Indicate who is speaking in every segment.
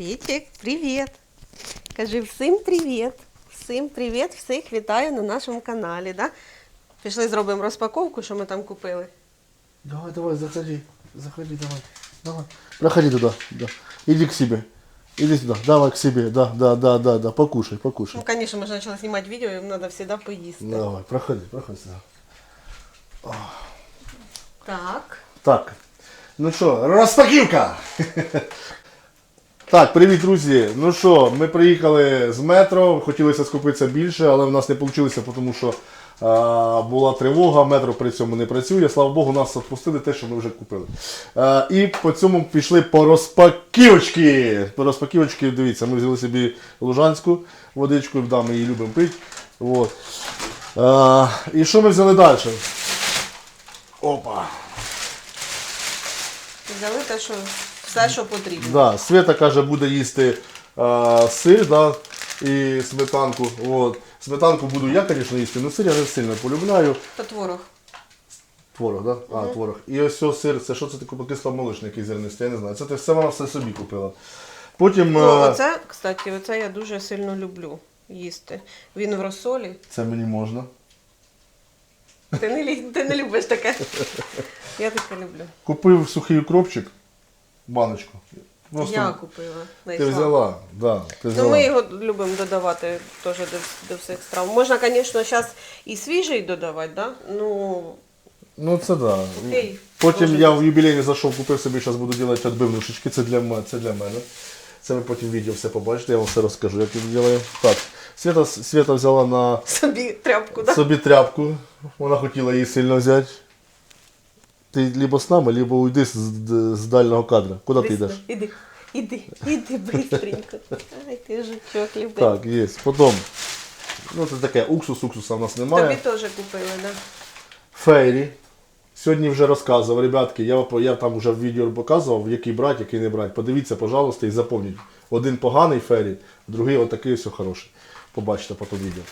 Speaker 1: Вітік, привіт! Кажи всім привіт! Всім привіт! Всіх вітаю на нашому каналі. Да? Пішли зробимо розпаковку, що ми там купили.
Speaker 2: Давай, давай, заходи. Заходи, давай. Давай. Проходи туда. Да. Иди к себе. Иди сюда. Давай к себе. Да, да, да, да, да. Покушай, покушай.
Speaker 1: Ну, звісно, ми ж почали знімати відео, їм треба завжди поїсти.
Speaker 2: Давай, проходи, проходи сюда.
Speaker 1: Так.
Speaker 2: Так. Ну що, розпаківка! Так, привіт, друзі. Ну що, ми приїхали з метро, хотілося скупитися більше, але в нас не вийшло, тому що а, була тривога, метро при цьому не працює. Слава Богу, нас відпустили те, що ми вже купили. А, і по цьому пішли по розпаківочки. По розпаківочки, дивіться, ми взяли собі лужанську водичку, да, ми її любимо пити. От. А, і що ми взяли далі? Опа!
Speaker 1: Взяли те, що все, що потрібно.
Speaker 2: Да, Света каже, буде їсти а, сир да, і сметанку. От. Сметанку буду я, звісно, їсти, але сир я не сильно полюбляю.
Speaker 1: Та творог.
Speaker 2: Творог, да? А, творог. І ось цього сир, це що це таке кисломолочний який зернистий, я не знаю. Це ти все вона все собі купила. Потім.
Speaker 1: Ну,
Speaker 2: е,
Speaker 1: оце, кстати, оце я дуже сильно люблю їсти. Він в розсолі.
Speaker 2: Це мені можна.
Speaker 1: Ти не, лі- ти не любиш таке. Я таке люблю.
Speaker 2: Купив сухий укропчик, баночку. Просто
Speaker 1: Я купила.
Speaker 2: ти
Speaker 1: знайшла.
Speaker 2: взяла. Да, ти взяла.
Speaker 1: Ну, ми його любимо додавати теж до, до всіх страв. Можна, звісно, зараз і свіжий додавати, да? Ну,
Speaker 2: Ну це да.
Speaker 1: Окей.
Speaker 2: Потім
Speaker 1: Може
Speaker 2: я в юбілейний зайшов, купив собі, зараз буду робити відбивнушечки, це для, м- це для мене. Це ви потім в відео все побачите, я вам все розкажу, як я роблю. Так, Свята, Свята взяла на
Speaker 1: собі тряпку, да?
Speaker 2: собі тряпку, вона хотіла її сильно взяти. Ти либо з нами, либо уйди з, з дальнього кадра. Куди ти йдеш?
Speaker 1: Іди, іди, іди бистренько. Ай, ти жучок любий.
Speaker 2: Так, є. Потім. Ну це таке, уксус, уксуса в нас немає.
Speaker 1: Тобі теж купили, да?
Speaker 2: Фейрі. Сьогодні вже розказував, ребятки, я, я там вже в відео показував, який брати, який не брати. Подивіться, пожалуйста, і запам'ятайте. Один поганий фейрі, другий отакий ось хороший. Побачите потім відео.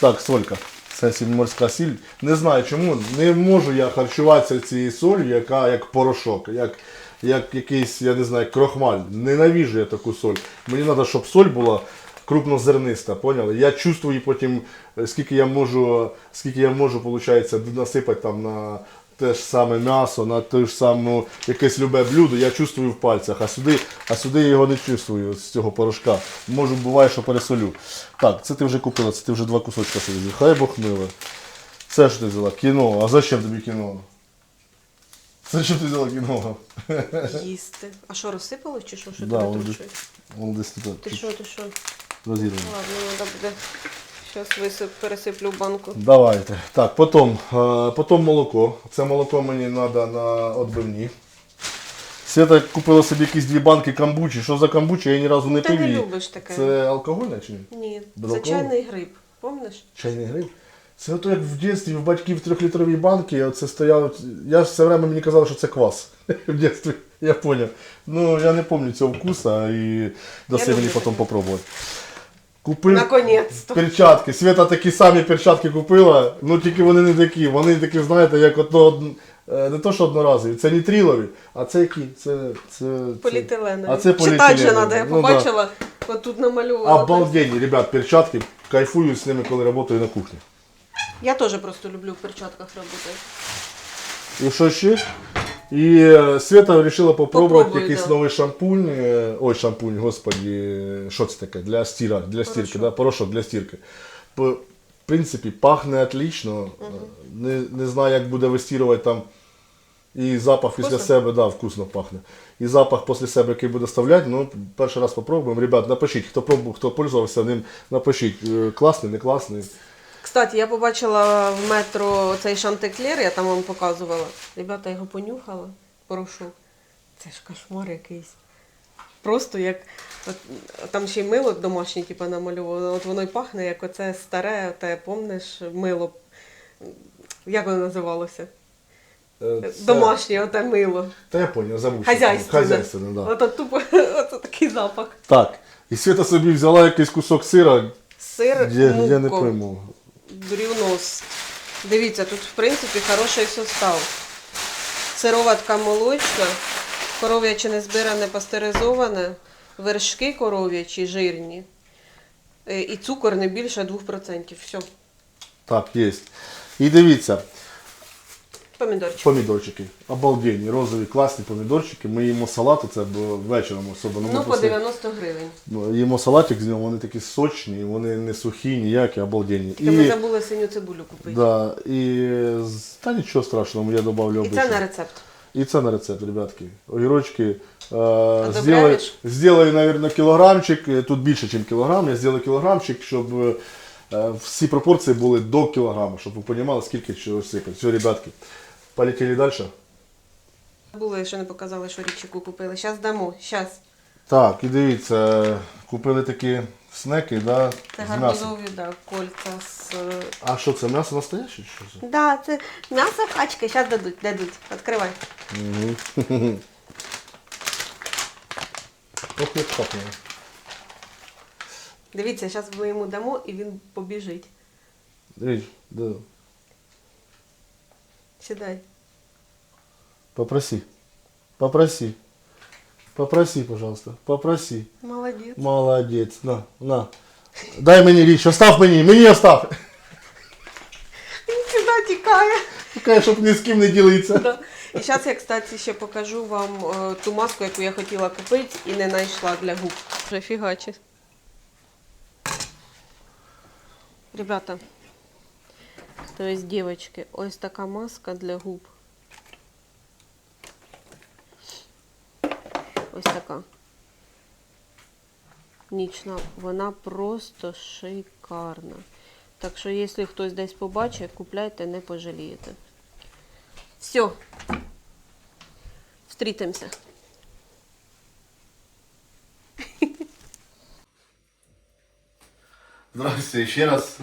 Speaker 2: Так, солька. Це сільморська сіль. Не знаю чому. Не можу я харчуватися цією солью, яка як порошок, як, як якийсь, я не знаю, крохмаль. Ненавіжу я таку соль. Мені треба, щоб соль була крупнозерниста, поняли? Я чувствую потім, скільки я можу, скільки я можу, виходить, насипати там на те ж саме м'ясо, на те ж саме якесь любе блюдо, я чувствую в пальцях, а сюди, а сюди я його не чувствую з цього порошка. Можу, буває, що пересолю. Так, це ти вже купила, це ти вже два кусочка собі. Хай Бог миле. Це що ти взяла? Кіно. А зачем тобі кіно? Це що ти взяла кіно?
Speaker 1: Їсти. А що, розсипалось чи що? Що
Speaker 2: Да,
Speaker 1: тебе
Speaker 2: он
Speaker 1: тут
Speaker 2: десь-
Speaker 1: щось?
Speaker 2: Тут
Speaker 1: Ти що, ти що?
Speaker 2: розірвано.
Speaker 1: Ладно, треба буде. Зараз висип, пересиплю в банку.
Speaker 2: Давайте. Так, потім, е, потім молоко. Це молоко мені треба на відбивні. Свята купила собі якісь дві банки камбучі. Що за камбучі, я ні разу не
Speaker 1: Ти
Speaker 2: пив
Speaker 1: не
Speaker 2: її.
Speaker 1: любиш таке.
Speaker 2: Це алкогольне чи ні?
Speaker 1: Ні,
Speaker 2: Безалкогольне?
Speaker 1: звичайний гриб. Помниш?
Speaker 2: Чайний гриб. Це ото як в дитинстві в батьків трьохлітрові банки, оце стояло. Я все время мені казали, що це квас. В дитинстві, я поняв. Ну, я не пам'ятаю цього вкуса і
Speaker 1: люблю
Speaker 2: мені потім попробувати. Купив
Speaker 1: Наконець-то.
Speaker 2: перчатки. Свята такі самі перчатки купила, ну тільки вони не такі. Вони такі, знаєте, як ото, е, не то, що одноразові, це нітрилові, а це які? Це, це.
Speaker 1: Поліетиленові.
Speaker 2: А це
Speaker 1: Читати же
Speaker 2: поліетиленові.
Speaker 1: треба, я
Speaker 2: Ну, да.
Speaker 1: побачила, отут намалювала.
Speaker 2: Обалденні, ребят, перчатки. Кайфую з ними, коли працюю на кухні.
Speaker 1: Я теж просто люблю в перчатках працювати.
Speaker 2: І що ще? І е, Свята вирішила попробувати якийсь
Speaker 1: да.
Speaker 2: новий шампунь. е, Ой, шампунь, господі, що це таке? Для стіра, для стірки, да? порошок для стірки. В принципі, пахне отлично. Не, не знаю, як буде вистірувати там. І запах після
Speaker 1: Вкусно?
Speaker 2: себе, да, вкусно пахне. І запах після себе, який буде ставляти, ну, перший раз попробуємо. Ребят, напишіть, хто пробував, хто пользувався ним, напишіть, класний, не класний.
Speaker 1: Кстати, я побачила в метро цей шантеклер, я там вам показувала. Ребята його понюхала, порошок. Це ж кошмар якийсь. Просто як от, там ще й мило домашнє, типу, намальовано. От воно й пахне, як оце старе, те, помниш, мило. Як воно називалося?
Speaker 2: Е, це-
Speaker 1: Домашнє оте мило.
Speaker 2: Та я поняв, забув.
Speaker 1: Хазяйственне.
Speaker 2: Хазяйственне, да.
Speaker 1: Ото тупо, ото такий запах.
Speaker 2: Так. І Свята собі взяла якийсь кусок сира,
Speaker 1: Сир
Speaker 2: я, я не пойму.
Speaker 1: Брівнос. Дивіться, тут в принципі хороший состав. Сироватка молочна, коров'яче не збиране, пастеризоване, вершки коров'ячі жирні. Е, І цукор не більше 2%. Все.
Speaker 2: Так, є. І дивіться,
Speaker 1: Помідорчик.
Speaker 2: помідорчики. Обалденні, розові, класні помідорчики. Ми їмо салат, це вечором особливо.
Speaker 1: Ну, по 90 гривень.
Speaker 2: Ну, Їмо салатик з нього, вони такі сочні, вони не сухі, ніякі, обалденні.
Speaker 1: Тільки ми забули синю цибулю купити.
Speaker 2: да, і, та нічого страшного, я добавлю
Speaker 1: І
Speaker 2: обично.
Speaker 1: це на рецепт.
Speaker 2: И це на рецепт, ребятки. Огірочки. Э, сделаю, сделаю, наверное, кілограмчик. Е, Тут більше, ніж кілограм. Я зроблю кілограмчик, щоб е, е, всі пропорції були до кілограма, щоб ви розуміли, скільки чого сипать. Все, ребятки, полетели далі.
Speaker 1: Були, що не показали, що річку купили. Зараз дамо. Зараз.
Speaker 2: Так, і дивіться, купили такі снеки, да,
Speaker 1: Це
Speaker 2: з м'ясом.
Speaker 1: гарбузові, да, кольця з. е,
Speaker 2: А що це, м'ясо настояще? чи Що це?
Speaker 1: Да, це м'ясо качки. Зараз дадуть, дадуть. Відкривай.
Speaker 2: Ох, як пахне.
Speaker 1: Дивіться, зараз ми йому дамо і він побіжить.
Speaker 2: Дивіться, да.
Speaker 1: Сідай.
Speaker 2: Попроси. Попроси. Попроси, пожалуйста. Попроси.
Speaker 1: Молодець.
Speaker 2: Молодець. На, на. Дай мені річ, остав мені, мені остав.
Speaker 1: Він сюди тікає.
Speaker 2: Тільки, щоб ні з ким не ділиться.
Speaker 1: Да. І зараз я, кстати, ще покажу вам е, ту маску, яку я хотіла купити і не знайшла для губ. Вже фігачі. Ребята, то есть, девочки, ось така маска для губ. Ось така. Нічна. Вона просто шикарна. Так що, якщо хтось десь побачить, купляйте, не пожалієте. Все. Встретимся.
Speaker 2: Здравствуйте ще раз.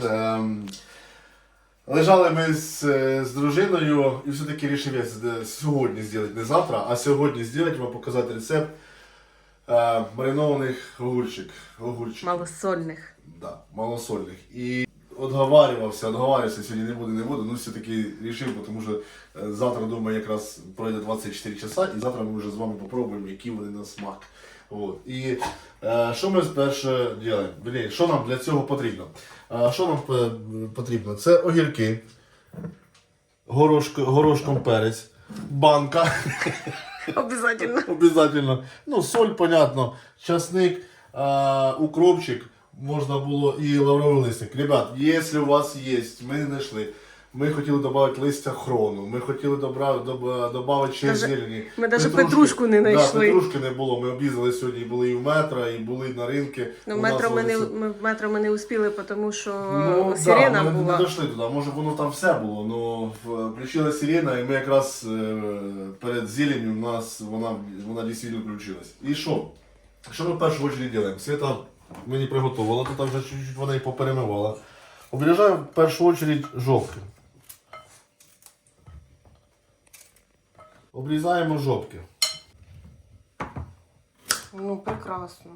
Speaker 2: Лежали ми з, е, з дружиною і все-таки вирішив я сьогодні зробити, не завтра, а сьогодні зробити, вам показати рецепт е, маринованих огурчик. огурчиків.
Speaker 1: Малосольних.
Speaker 2: Да, малосольних. І отговарювався, отговарювався, сьогодні не буде, не буде. Ну все-таки рішив, тому що е, завтра, думаю, якраз пройде 24 часа, і завтра ми вже з вами попробуємо, які вони на смак. От. І е, що ми перше робимо? Блін, що нам для цього потрібно? Е, що нам е, потрібно? Це огірки, горошко, горошком перець, банка.
Speaker 1: Обязательно.
Speaker 2: Обязательно. Ну, соль, понятно, часник, а, укропчик, можна було і лавровий листик. Ребят, якщо у вас є, ми не знайшли. Ми хотіли додати листя хрону, ми хотіли додати ще зелені.
Speaker 1: ми даже петрушку не
Speaker 2: Да, петрушки не було. Ми об'їздили сьогодні, були і в метро, і були на ринки.
Speaker 1: Ну, в метро ми не, ми, в метро ми не успіли, тому що
Speaker 2: Ну,
Speaker 1: сирена
Speaker 2: да, ми
Speaker 1: була.
Speaker 2: не дійшли туди. Може воно там все було, але включила сирена, і ми якраз е, перед зеленью у нас вона, вона дійсно включилась. І що? Що ми в першу чергу робимо? Свята мені приготувала, тут вже чуть-чуть вона і поперемивала. Обріжаємо в першу чергу жовтки. Обрізаємо жопки.
Speaker 1: Ну, прекрасно.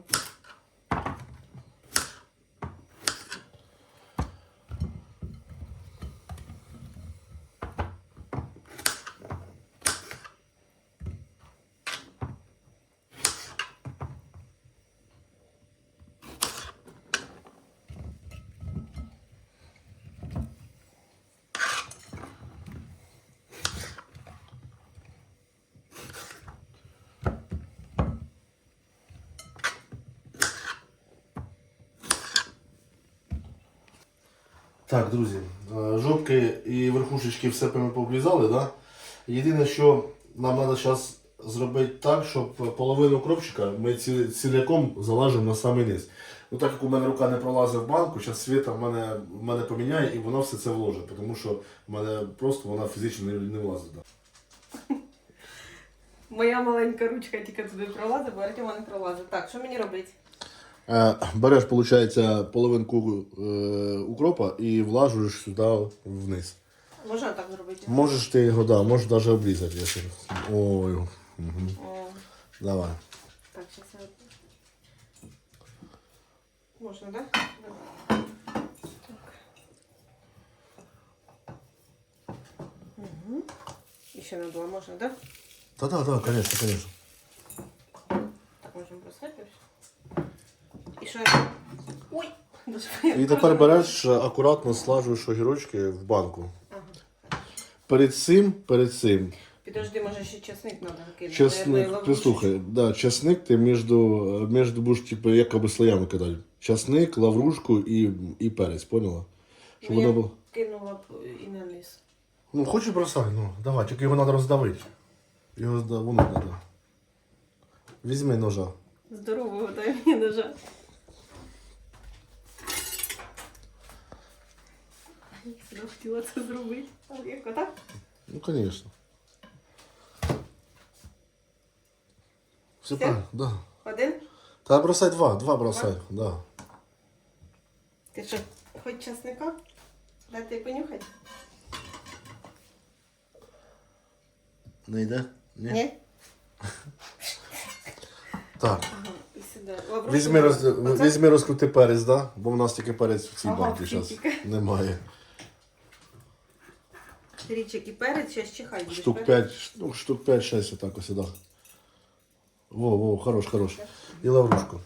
Speaker 2: Так, друзі, е, жопки і верхушечки все ми пообрізали, да? Єдине, що нам треба зараз зробити так, щоб половину кропчика ми ці- ціляком залажимо на самий низ. Ну так як у мене рука не пролазить в банку, зараз світа в мене, в мене поміняє і вона все це вложить, тому що в мене просто вона фізично не, не влазить. Да.
Speaker 1: Моя маленька ручка тільки туди пролазить, бо не пролазить. Так, що мені робити?
Speaker 2: Е, береш, виходить, половинку е, укропа і влажуєш сюди вниз.
Speaker 1: Можна так зробити?
Speaker 2: Можеш ти його, да, можеш навіть обрізати. Якщо... Ой, угу.
Speaker 1: О,
Speaker 2: давай.
Speaker 1: так, зараз я... Можна? Да? Так. Угу. І ще на два можна? Да?
Speaker 2: Та-да, так, звісно, звісно.
Speaker 1: Так, можемо бросати. Якщо... Ой!
Speaker 2: І тепер береш е, акуратно слажуєш огірочки в банку.
Speaker 1: Ага.
Speaker 2: Перед цим, перед цим,
Speaker 1: Підожди, може ще часник треба кинути.
Speaker 2: чесник,
Speaker 1: і
Speaker 2: прислухай, да, чесник ти між, між будеш, типу, якби слоями кидати. Часник, лаврушку і, і перець, поняла? Щоб
Speaker 1: Ну,
Speaker 2: воно
Speaker 1: я
Speaker 2: було.
Speaker 1: кинула б і на низ.
Speaker 2: Ну, хочеш бросай, ну, давай, тільки його треба роздавити. Його воно треба. Візьми ножа.
Speaker 1: Здорового дай мені ножа. Я всегда хотіла це зробити. Як отак?
Speaker 2: Ну, звісно. Все
Speaker 1: Все?
Speaker 2: правильно, да.
Speaker 1: Один?
Speaker 2: Та бросай два, два бросай, да.
Speaker 1: Ти що, хоч часника? Дати понюхати?
Speaker 2: Не йде?
Speaker 1: Ні? Ні?
Speaker 2: Так.
Speaker 1: Ага, і сюди.
Speaker 2: Візьми, роз...
Speaker 1: Оце?
Speaker 2: Візьми розкрути перець, да? Бо в нас тільки перець в цій
Speaker 1: Ага,
Speaker 2: банці зараз
Speaker 1: тільки.
Speaker 2: немає.
Speaker 1: Річик і перець, ще чихай будеш.
Speaker 2: Штук
Speaker 1: перець.
Speaker 2: 5, ну, штук 5-6 отак ось сюди. Во, во, хорош, хорош. І лаврушку.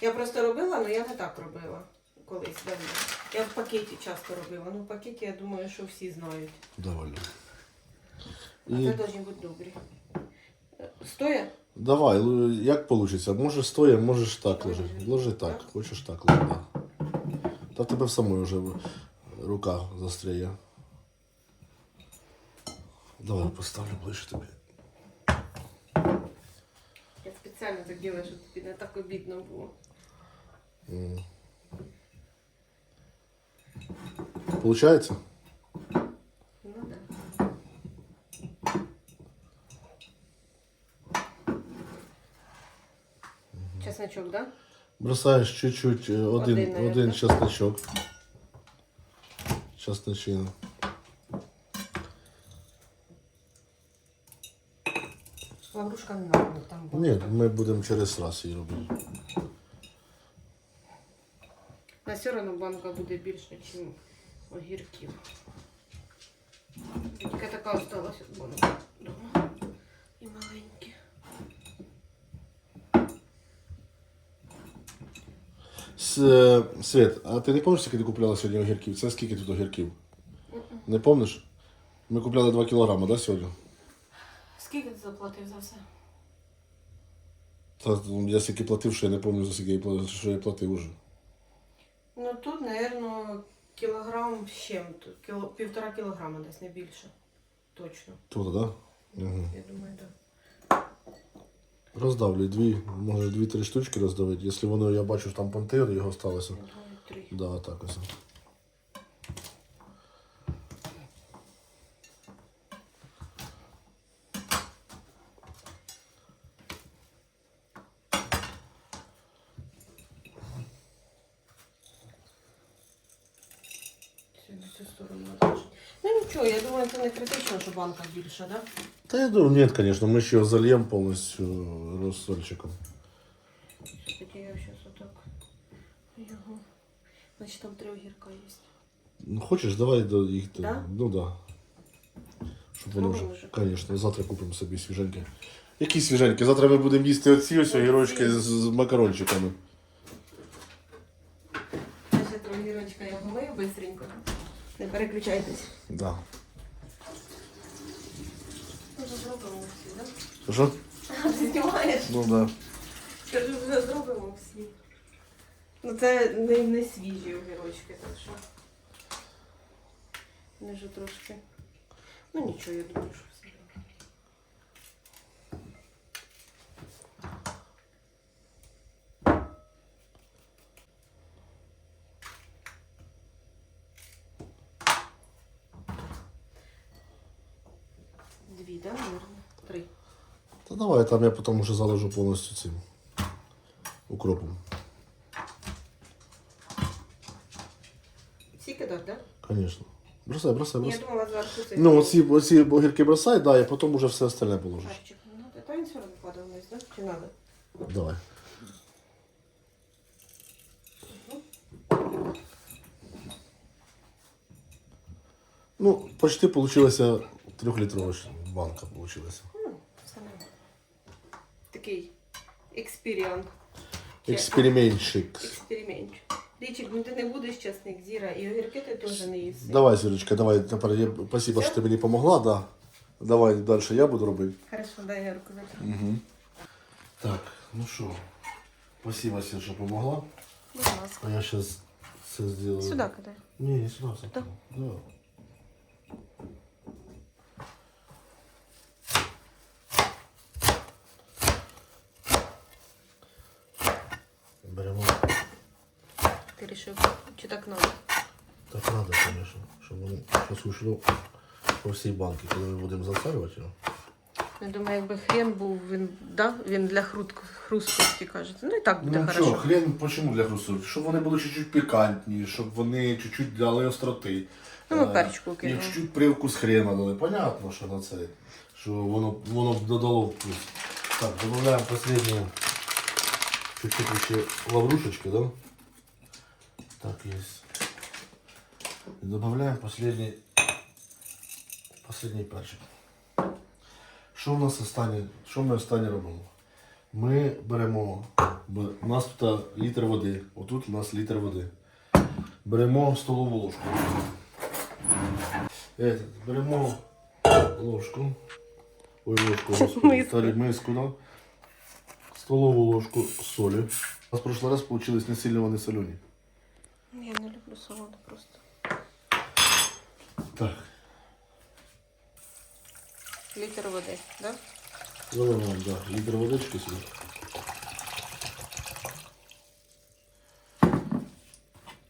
Speaker 1: Я просто робила, але я не так робила колись давно. Я в пакеті часто робила. Ну, в пакеті я думаю, що всі знають.
Speaker 2: Довольно.
Speaker 1: А
Speaker 2: І
Speaker 1: це повинні бути добрі. Стоя?
Speaker 2: давай, л- як вийде? Можеш стоя, можеш так ложити. Ложи так, хочеш так ложи. Да. Та в тебе в самої вже рука застряє. Давай поставлю ближче тобі.
Speaker 1: Я спеціально так робила, щоб тобі не так обідно було.
Speaker 2: Получається?
Speaker 1: Ну да. Чесночок, да?
Speaker 2: Бросаєш чуть-чуть е, один,
Speaker 1: Один,
Speaker 2: один,
Speaker 1: наверно.
Speaker 2: чесночок.
Speaker 1: Лаврушка не надо, там була.
Speaker 2: Ні, ми будемо через раз її робити.
Speaker 1: На все одно банка буде більше, ніж огірків. Тільки така осталась банка дома. І маленькі.
Speaker 2: Е, Свет, а ти не пам'ятаєш, скільки ти купляла сьогодні огірків? Це скільки тут огірків? Не пам'ятаєш? Ми купляли 2 кілограми, да, сьогодні?
Speaker 1: Скільки ти заплатив за все?
Speaker 2: Та ну, я скільки платив, що я не пам'ятаю, за скільки що я платив уже.
Speaker 1: Ну тут, напевно, кілограм з чим-то. Кіло, півтора кілограма десь, не більше. Точно.
Speaker 2: Тут, да? Угу.
Speaker 1: Я думаю, так.
Speaker 2: Роздавлю дві, може дві-три штучки роздавити. Якщо воно, я бачу, що там пантери, його сталося.
Speaker 1: Да,
Speaker 2: так ось.
Speaker 1: Цю сторону. Ну нічого, я думаю, це не критично, що банка більша, да?
Speaker 2: Та я думаю, нет, конечно, мы еще зальем полностью рассольчиком.
Speaker 1: Тоді я зараз отак його. Значить там три огірка є.
Speaker 2: Ну, хочешь, давай до их.
Speaker 1: Да?
Speaker 2: Ну да. Щоб воно вже.
Speaker 1: Зробимо вже.
Speaker 2: Конечно, завтра купимо собі свіженьке. Які свіженькі? Завтра ми будемо їсти оці ось огірочки з, з макарончиками.
Speaker 1: Ще три я помию бистренько. Не переключайтесь.
Speaker 2: Да.
Speaker 1: Вже зробимо всі, так?
Speaker 2: Що?
Speaker 1: Ти знімаєш?
Speaker 2: Ну да.
Speaker 1: Скажу, вже зробимо всі. Ну це не, не свіжі огірочки, так що. Вони вже трошки. Ну нічого, я думаю, що все. добре. Дві, да, наверное? Три.
Speaker 2: Та давай, там я потім вже заложу повністю цим укропом.
Speaker 1: Всі кидати, да?
Speaker 2: Конечно. Бросай, бросай,
Speaker 1: я
Speaker 2: бросай.
Speaker 1: думала зверху це.
Speaker 2: Ну, оці, оці огірки бросай, да, і потім уже все остальне положиш.
Speaker 1: Перчик не надо. Та він все одно падав вниз, да? Чи надо?
Speaker 2: Давай. Ну, почти получилася трехлитрова банка получилась.
Speaker 1: Ну. Такий експеримент.
Speaker 2: Експериментщик.
Speaker 1: Експеримент. Річик, ну ти не будеш чесник, Зіра, і огірки ти теж не їси.
Speaker 2: Давай, Зірочка, давай. Тепер я... Спасибо, що ти мені допомогла, да. Давай далі я буду робити.
Speaker 1: Хорошо, дай я руку витру.
Speaker 2: Угу. Так, ну що, спасибо, Сір, що допомогла.
Speaker 1: Будь ласка.
Speaker 2: А я зараз все зроблю.
Speaker 1: Сюди кидай.
Speaker 2: Ні, не сюди. все.
Speaker 1: Да.
Speaker 2: Беремо.
Speaker 1: Ти рішив, чи так надо?
Speaker 2: Так треба, звісно, щоб воно щось ушло по всій банки, коли ми будемо засалювати його.
Speaker 1: Я думаю, якби хрен був, він, да? він для хрустко, хрусткості кажеться. Ну і так буде
Speaker 2: Ну
Speaker 1: хорошо.
Speaker 2: що, хрен чому для хрусту? Щоб вони були чуть-чуть пікантні, щоб вони чуть-чуть дали остроти.
Speaker 1: Ну, ми
Speaker 2: Е,
Speaker 1: перчику
Speaker 2: І
Speaker 1: кинули.
Speaker 2: чуть-чуть привкус хрена дали. Понятно, що на це. Що воно, воно б додало вкус. Так, додаємо последнюю чуть-чуть ще лаврушечки, да? Так, есть. И добавляем последний, последний перчик. Що в нас останнє, що ми останнє робимо? Ми беремо, у нас тут літр води, отут у нас літр води. Беремо столову ложку. Этот, беремо ложку. Ой, ложку, господи,
Speaker 1: Миску.
Speaker 2: миску, да? Столову ложку солі. У нас в прошлый раз получилось не сильно вони солені.
Speaker 1: Я не люблю солоне просто.
Speaker 2: Так,
Speaker 1: Літр води, да?
Speaker 2: заливаємо, да, літр водички сюди.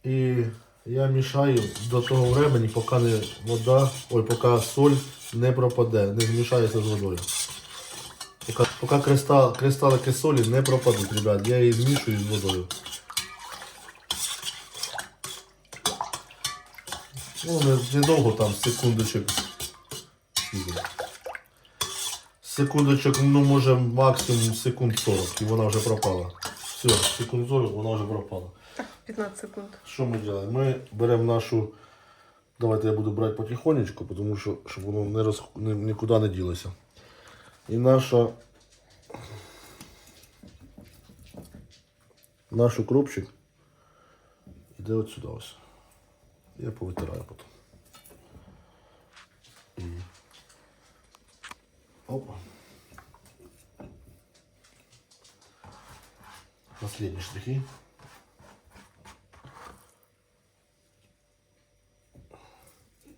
Speaker 2: І я мішаю до того времени, поки не вода, ой, поки соль не пропаде, не змішається з водою. Поки, кристал, кристалики солі не пропадуть, ребят, я її змішую з водою. Ну, не- недовго там, секундочок. Секундочок, ну може максимум секунд 40, і вона вже пропала. Все, секунд 40, вона вже пропала.
Speaker 1: 15 секунд.
Speaker 2: Що ми робимо? Ми беремо нашу. Давайте я буду брати потихонечку, тому що щоб воно не роз... нікуди не ділося. І наша. Наш укропчик йде от сюди ось. Я повитираю потім. І... Опа. Последні штрихи.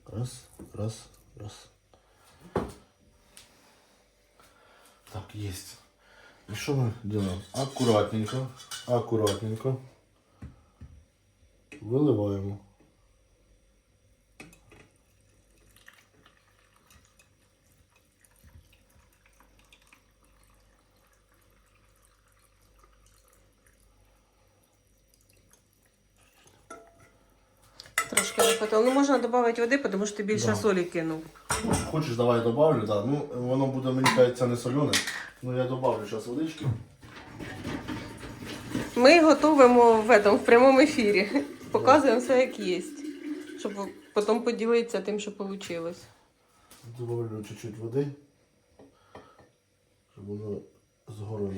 Speaker 2: Раз, раз, раз. Есть. И что мы делаем? Аккуратненько, аккуратненько выливаем.
Speaker 1: Трошки не хватило. Додати води, тому що ти більше
Speaker 2: Да.
Speaker 1: солі кинув.
Speaker 2: Хочешь, давай я добавлю, да. Ну, воно буде, мені кажеться, не солене. Ну, я добавлю зараз водички.
Speaker 1: Ми готуємо в, этом, в прямому ефірі. Показуємо все як є. Щоб потім поділитися тим, що вийшло.
Speaker 2: Добавлю чуть-чуть води. Щоб воно згору.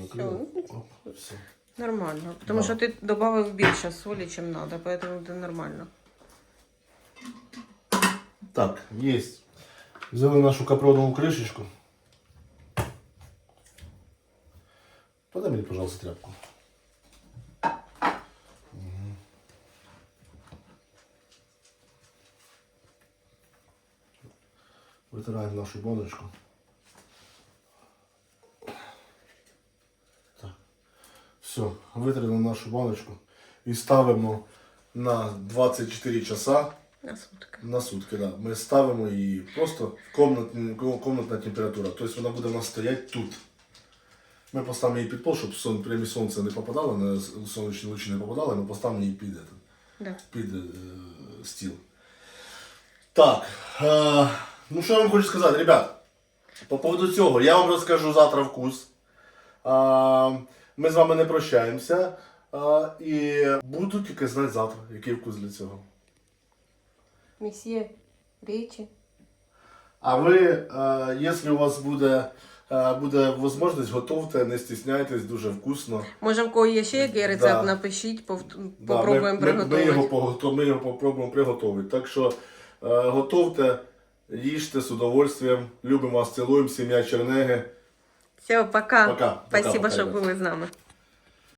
Speaker 2: Оп, все.
Speaker 1: Нормально. Тому
Speaker 2: Да.
Speaker 1: що ти додав більше солі, ніж треба, тому це нормально.
Speaker 2: Так, есть. Взяли нашу капронову крышечку. Подай мне, пожалуйста, тряпку. Вытираем нашу баночку. Так. Все, витрили нашу баночку і ставимо на 24 часа
Speaker 1: На сутки.
Speaker 2: на сутки, да. Ми ставимо її просто в комнатні, комнатна температура. Тобто вона буде у нас стояти тут. Ми поставимо її під пол, щоб сон, прямі сонце не попадало, на сонячні лучі не попадали, ми поставимо її під,
Speaker 1: Да.
Speaker 2: під е, стіл. Так. Е, ну що я вам хочу сказати, ребят. По поводу цього, я вам розкажу завтра вкус. Е, ми з вами не прощаємося. Е, і буду тільки знати завтра, який вкус для цього.
Speaker 1: Месьє, речі.
Speaker 2: А ви, е, якщо у вас буде Е, Буде можливість, готовте, не стісняйтесь, дуже вкусно.
Speaker 1: Може, в кого є ще який рецепт,
Speaker 2: Да.
Speaker 1: напишіть, пов...
Speaker 2: Да,
Speaker 1: попробуємо
Speaker 2: ми, ми,
Speaker 1: приготувати.
Speaker 2: ми, його, ми його попробуємо приготувати. Так що е, готовте, їжте з удовольствием. Любимо вас, цілуємо, сім'я Чернеги.
Speaker 1: Все, пока.
Speaker 2: Пока. Пока,
Speaker 1: Спасибо,
Speaker 2: пока,
Speaker 1: що були з нами.